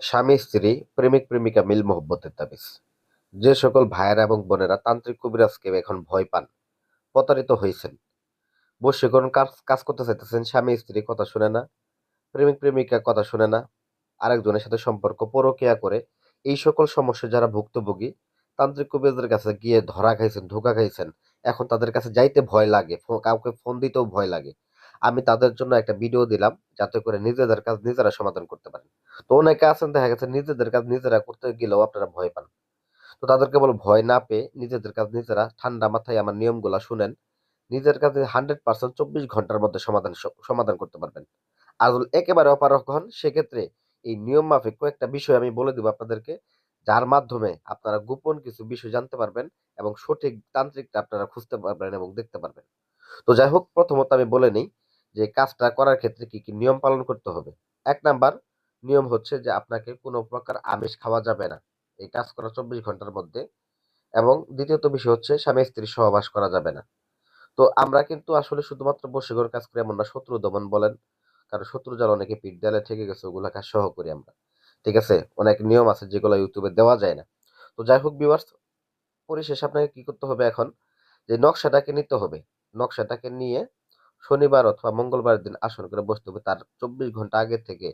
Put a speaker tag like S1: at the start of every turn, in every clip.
S1: স্বামী, স্ত্রী, প্রেমিক, প্রেমিকা মিল মোহব্বতের তাবিজ। যে সকল ভাইয়েরা এবং বোনেরা তান্ত্রিক কবিরাজকে এখন ভয় পান, প্রতারিত হয়েছেন। বশীকরণ কাজ কাজ করতে চাইতেছেন, স্বামী, স্ত্রী কথা শুনে না, প্রেমিক, প্রেমিকা কথা শুনে না, আরেকজনের সাথে সম্পর্ক পরকিয়া করে এই সকল সমস্যা যারা ভুক্তভোগী, তান্ত্রিক কবিরাজের কাছে গিয়ে ধরা খাইছেন, ধোকা খাইছেন, এখন তাদের কাছে যাইতে ভয় লাগে কাউকে ফোন দিতেও ভয় লাগে। আমি তাদের জন্য একটা ভিডিও দিলাম, যাতে করে নিজেদের কাজ নিজেরা সমাধান করতে পারেন। তো অনেকে আছেন, দেখা গেছে নিজেদের কাজ নিজেরা করতে গেলেও আপনারা ভয় পান। তো তাদেরকে বলো, ভয় না পেয়ে নিজেদের কাজ নিজেরা ঠান্ডা মাথায় আমার নিয়মগুলা শুনেন। নিজের কাজে হান্ড্রেড পার্সেন্ট চব্বিশ ঘণ্টার মধ্যে সমাধান সমাধান করতে পারবেন। আর একেবারে অপারক হন, সেক্ষেত্রে এই নিয়ম মাফিক কয়েকটা বিষয় আমি বলে দিব আপনাদেরকে, যার মাধ্যমে আপনারা গোপন কিছু বিষয় জানতে পারবেন এবং সঠিক তান্ত্রিকটা আপনারা খুঁজতে পারবেন এবং দেখতে পারবেন। তো যাই হোক, প্রথমত আমি বলে নিই যে কাজটা করার ক্ষেত্রে কি কি নিয়ম পালন করতে হবে? এক নাম্বার নিয়ম হচ্ছে যে আপনাকে কোনো প্রকার আমিষ খাওয়া যাবে না। এই কাজ করা চব্বিশ ঘণ্টার মধ্যে। এবং দ্বিতীয়ত বিষয় হচ্ছে স্বামী স্ত্রী সহবাস করা যাবে না। তো আমরা কিন্তু আসলে শুধুমাত্র বসীকরণ কাজ করি, এমন না, শত্রু দমন বলেন। কারণ শত্রু যারা অনেকে পিঠ দেয়ালে ঠেকে গেছে, ওগুলা কাজ সহ করি আমরা। ঠিক আছে? অনেক নিয়ম আছে যেগুলো ইউটিউবে দেওয়া যায় না। তো যাই হোক ভিউয়ার্স পরিশেষে আপনাকে কি করতে হবে এখন? যে নকশাটাকে নিতে হবে। নকশাটাকে নিয়ে শনিবার অথবা মঙ্গলবার দিন আসন করে বসতে হবে। তার চব্বিশ ঘণ্টা আগে থেকে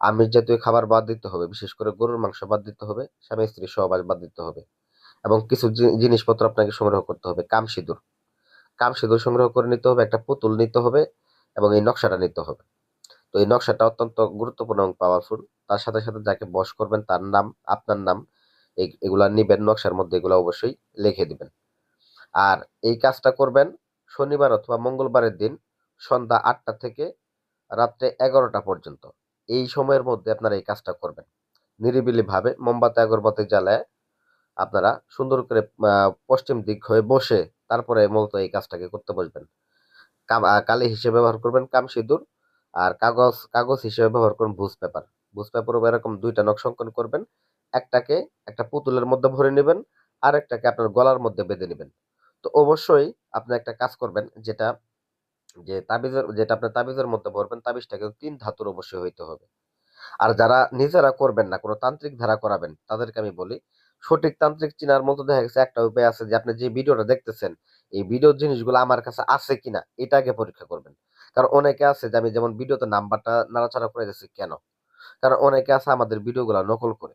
S1: আমিষ জাতীয় খাবার বাদ দিতে হবে। বিশেষ করে গরুর মাংস বাদ দিতে হবে, স্বামী স্ত্রী সহবাস বাদ দিতে হবে এবং কিছু জিনিসপত্র আপনাকে সংগ্রহ করতে হবে। কাম সিঁদুর। কাম সিঁদুর সংগ্রহ করে নিতে হবে, একটা পুতুল নিতে হবে এবং এই নকশাটা নিতে হবে। তো এই নকশাটা অত্যন্ত গুরুত্বপূর্ণ এবং পাওয়ারফুল তার সাথে সাথে যাকে বশ করবেন তার নাম, আপনার নাম এগুলা নিবেন, নকশার মধ্যে এগুলো অবশ্যই লিখে দিবেন। আর এই কাজটা করবেন শনিবার অথবা মঙ্গলবারের দিন সন্ধ্যা আটটা থেকে রাত্রে এগারোটা পর্যন্ত। এই সময়ের মধ্যে আপনারা এই কাজটা করবেন। নিরিবিলি ভাবে মোমবাতি, আগরবাতি জ্বালায় আপনারা সুন্দর করে পশ্চিম দিক হয়ে বসে তারপরে মূলত এই কাজটাকে করতে বসবেন। কালি হিসেবে ব্যবহার করবেন কাম সিঁদুর আর কাগজ কাগজ হিসেবে ব্যবহার করবেন ভুজ পেপার। ভুজ পেপার এরকম দুইটা নকশা অঙ্কন করবেন। একটাকে একটা পুতুলের মধ্যে ভরে নেবেন আর একটাকে আপনার গলার মধ্যে বেঁধে নেবেন। তো অবশ্যই আপনি একটা কাজ করবেন যেটা, যে তাবিজের, যেটা আপনার তাবিজের মধ্যে ভরবেন তাবিজটা কিন্তু তিন ধাতুর অবশ্যই হইতে হবে। আর যারা নিজেরা করবেন না, কোনো তান্ত্রিক ধারা করাবেন, তাদেরকে আমি বলি, সঠিক তান্ত্রিক চিনার মতো দেখা গেছে একটা উপায় আছে যে আপনি যে ভিডিওটা দেখতেছেন, এই ভিডিওর জিনিসগুলো আমার কাছে আছে কিনা, এটা আগে পরীক্ষা করবেন। কারণ অনেকে আছে যে আমি যেমন ভিডিওতে নাম্বারটা নাড়াচাড়া করে দিচ্ছি কেন? কারণ অনেকে আছে আমাদের ভিডিওগুলো নকল করে।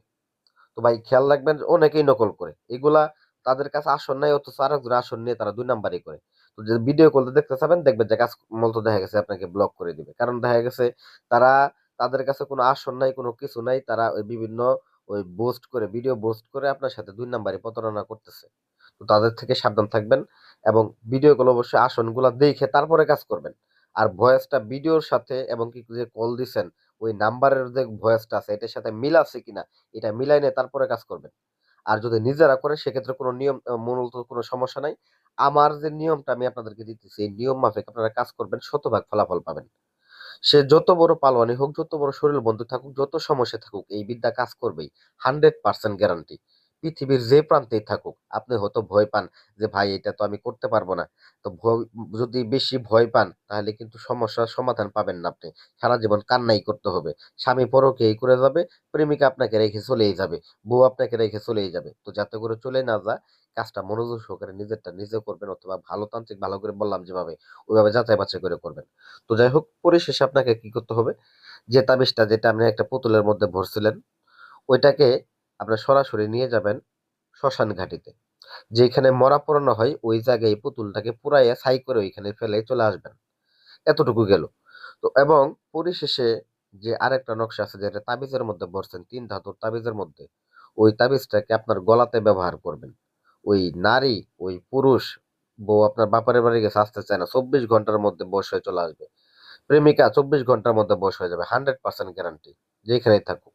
S1: তো ভাই খেয়াল রাখবেন, অনেকেই নকল করে। এগুলা তাদের কাছে আসন নাই, অথচ আরেকজন আসন নিয়ে তারা দুই নাম্বারই করে। তো যে ভিডিও করতে দেখতে চাবেন, দেখবেন যে কাজ মূলত দেখা গেছে আপনাকে ব্লক করে দিবে। কারণ দেখা গেছে তারা তাদের কাছে কোনো আসন নাই, কোনো কিছু নাই, তারা ওই বিভিন্ন ওই বোস্ট করে ভিডিও বোস্ট করে আপনার সাথে দুই নাম্বারই প্রতারণা করতেছে। তো তাদের থেকে সাবধান থাকবেন এবং ভিডিও কল অবশ্যই আসনগুলো দেখে তারপরে কাজ করবেন। আর ভয়েসটা ভিডিওর সাথে এবং কি যে কল দিছেন, ওই নাম্বারের যে ভয়েসটা আছে, এটার সাথে মিল আছে কিনা, এটা মিলাই নিয়ে তারপরে কাজ করবেন। আর যদি নিজেরা করে, সেক্ষেত্রে কোনো নিয়ম মূলত কোনো সমস্যা নাই। আমার যে নিয়মটা আমি আপনাদেরকে দিতেছি, এই নিয়ম মাফিক আপনারা কাজ করবেন, শতভাগ ফলাফল পাবেন। সে যত বড় পালোয়ানি হোক, যত বড় শরীর বন্ধু থাকুক, যত সমস্যা থাকুক, এই বিদ্যা কাজ করবেই। হান্ড্রেড পার্সেন্ট গ্যারান্টি পৃথিবীর যে প্রান্তেই থাকুক, আপনি হয়তো ভয় পান যে, ভাই, এটা তো আমি করতে পারব না। তো ভয়, যদি বেশি ভয় পান, তাহলে কিন্তু সমস্যার সমাধান পাবেন না আপনি। সারা জীবন কান্নাই করতে হবে। স্বামী পরকে এই করে যাবে, প্রেমিকা আপনাকে রেখে চলেই যাবে, বউ আপনাকে রেখে চলেই যাবে। তো যাতে করে চলে না যায়, কাজটা মনোযোগ সহকারে নিজেরটা নিজে করবেন অথবা ভালো তান্ত্রিক ভালো করে বললাম যেভাবে, ওইভাবে যাচাই বাছাই করে করবেন। তো যাই হোক, পরিশেষে আপনাকে কি করতে হবে? যে তাবিজটা যেটা আপনি একটা পুতুলের মধ্যে ভরছিলেন, ওইটাকে আপনার সরাসরি নিয়ে যাবেন শ্মশান ঘাটিতে। যেখানে মরা পড়ানো হয়, ওই জায়গায় পুতুলটাকে পুরাইয়া ছাই করে ওইখানে ফেলে চলে আসবেন। এতটুকু গেল। তো এবং পরিশেষে যে আরেকটা নকশা আছে, যেটা তাবিজের মধ্যে ভরছেন, তিন ধাতুর তাবিজের মধ্যে, ওই তাবিজটাকে আপনার গলাতে ব্যবহার করবেন। ওই নারী, ওই পুরুষ, বউ আপনার বাপারের বাড়ি গেছে, আসতে চায় না, চব্বিশ ঘণ্টার মধ্যে বস হয়ে চলে আসবে। প্রেমিকা চব্বিশ ঘণ্টার মধ্যে বস হয়ে যাবে হান্ড্রেড পার্সেন্ট গ্যারান্টি যেখানেই থাকুক।